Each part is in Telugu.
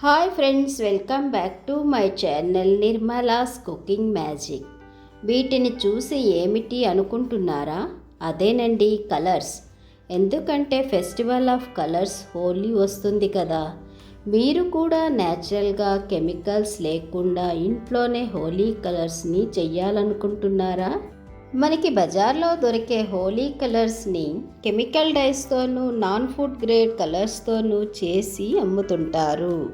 Hi friends welcome back to my channel Nirmala's cooking magic. వీటిని చూసి ఏమిటి అనుకుంటున్నారా? అదేనండి కలర్స్. ఎందుకంటే ఫెస్టివల్ ఆఫ్ కలర్స్ హోలీ వస్తుంది కదా. మీరు కూడా న్యాచురల్గా కెమికల్స్ లేకుండా ఇంట్లోనే హోలీ కలర్స్ని చెయ్యాలనుకుంటున్నారా? మనకి బజార్లో దొరికే హోలీ కలర్స్ని కెమికల్ డైస్తోనూ నాన్ ఫుడ్ గ్రేడ్ కలర్స్తోనూ చేసి అమ్ముతుంటారు.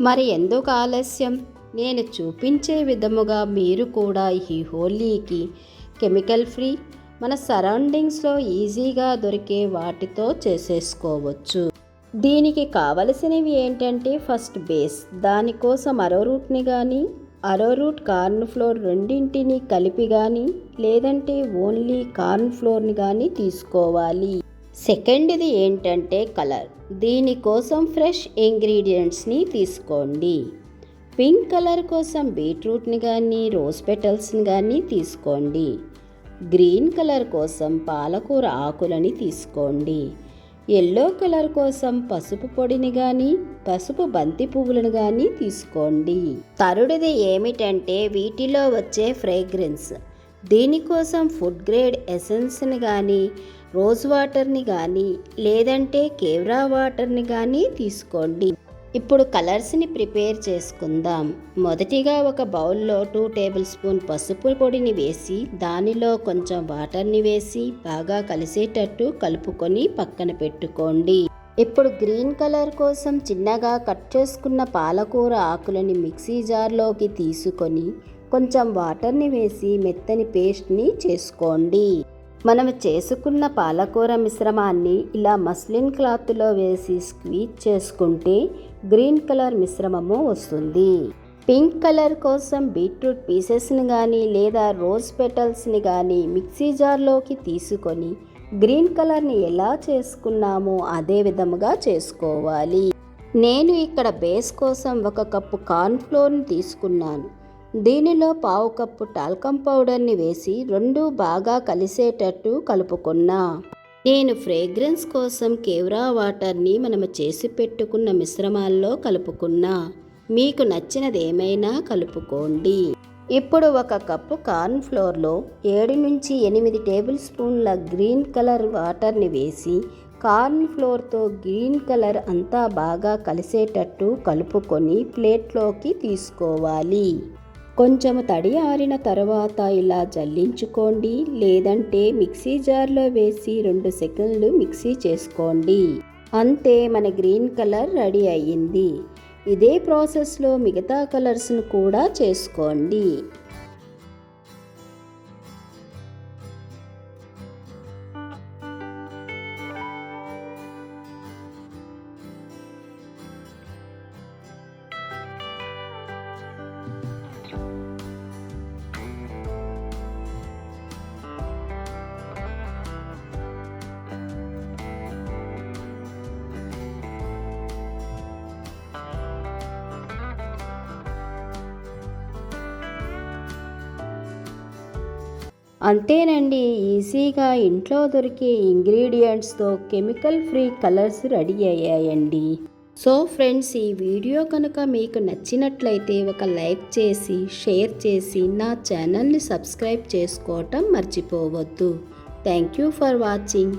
మరి ఎందుకు ఆలస్యం? నేను చూపించే విధముగా మీరు కూడా ఈ హోలీకి కెమికల్ ఫ్రీ మన సరౌండింగ్స్లో ఈజీగా దొరికే వాటితో చేసేసుకోవచ్చు. దీనికి కావలసినవి ఏంటంటే ఫస్ట్ బేస్ దానికోసం అరోరూట్ని కానీ అరోరూట్ కార్న్ ఫ్లోర్ రెండింటిని కలిపి కానీ లేదంటే ఓన్లీ కార్న్ ఫ్లోర్ని కానీ తీసుకోవాలి. సెకండ్ది ఏంటంటే కలర్. దీనికోసం ఫ్రెష్ ఇంగ్రీడియంట్స్ని తీసుకోండి. పింక్ కలర్ కోసం బీట్రూట్ని కానీ రోజ్ పెటల్స్ని కానీ తీసుకోండి. గ్రీన్ కలర్ కోసం పాలకూర ఆకులని తీసుకోండి. ఎల్లో కలర్ కోసం పసుపు పొడిని కానీ పసుపు బంతి పువ్వులను కానీ తీసుకోండి. తరుడిది ఏమిటంటే వీటిలో వచ్చే ఫ్రేగ్రెన్స్. దీనికోసం ఫుడ్ గ్రేడ్ ఎసెన్స్ని కానీ రోజ్ వాటర్ని కానీ లేదంటే కేవ్రా వాటర్ని కానీ తీసుకోండి. ఇప్పుడు కలర్స్ని ప్రిపేర్ చేసుకుందాం. మొదటిగా ఒక బౌల్లో టూ టేబుల్ స్పూన్ పసుపు పొడిని వేసి దానిలో కొంచెం వాటర్ని వేసి బాగా కలిసేటట్టు కలుపుకొని పక్కన పెట్టుకోండి. ఇప్పుడు గ్రీన్ కలర్ కోసం చిన్నగా కట్ చేసుకున్న పాలకూర ఆకులని మిక్సీ జార్లోకి తీసుకొని కొంచెం వాటర్ని వేసి మెత్తని పేస్ట్ని చేసుకోండి. మనం చేసుకున్న పాలకూర మిశ్రమాన్ని ఇలా మస్లిన్ క్లాత్లో వేసి స్క్వీజ్ చేసుకుంటే గ్రీన్ కలర్ మిశ్రమము వస్తుంది. పింక్ కలర్ కోసం బీట్రూట్ పీసెస్ని కానీ లేదా రోజ్ పెటల్స్ని కానీ మిక్సీ జార్లోకి తీసుకొని గ్రీన్ కలర్ని ఎలా చేసుకున్నామో అదే విధముగా చేసుకోవాలి. నేను ఇక్కడ బేస్ కోసం ఒక కప్పు కార్న్ఫ్లోర్ని తీసుకున్నాను. దీనిలో పావు కప్పు టాల్కమ్ పౌడర్ని వేసి రెండు బాగా కలిసేటట్టు కలుపుకున్నా. నేను ఫ్రేగ్రెన్స్ కోసం కేవ్రా వాటర్ని మనము చేసి పెట్టుకున్న మిశ్రమాల్లో కలుపుకున్నా. మీకు నచ్చినది ఏమైనా కలుపుకోండి. ఇప్పుడు ఒక కప్పు కార్న్ ఫ్లోర్లో ఏడు నుంచి ఎనిమిది టేబుల్ స్పూన్ల గ్రీన్ కలర్ వాటర్ని వేసి కార్న్ ఫ్లోర్తో గ్రీన్ కలర్ అంతా బాగా కలిసేటట్టు కలుపుకొని ప్లేట్లోకి తీసుకోవాలి. కొంచెం తడి ఆరిన తర్వాత ఇలా జల్లించుకోండి. లేదంటే మిక్సీ జార్లో వేసి రెండు సెకండ్లు మిక్సీ చేసుకోండి. అంతే మన గ్రీన్ కలర్ రెడీ అయ్యింది. ఇదే ప్రాసెస్లో మిగతా కలర్స్ను కూడా చేసుకోండి. అంతేనండి ఈజీగా ఇంట్లో దొరికే ఇంగ్రీడియంట్స్తో కెమికల్ ఫ్రీ కలర్స్ రెడీ అయ్యాయండి. సో ఫ్రెండ్స్ ఈ వీడియో కనుక మీకు నచ్చినట్లయితే ఒక లైక్ చేసి షేర్ చేసి నా ఛానల్ని సబ్స్క్రైబ్ చేసుకోవటం మర్చిపోవద్దు. Thank you for watching.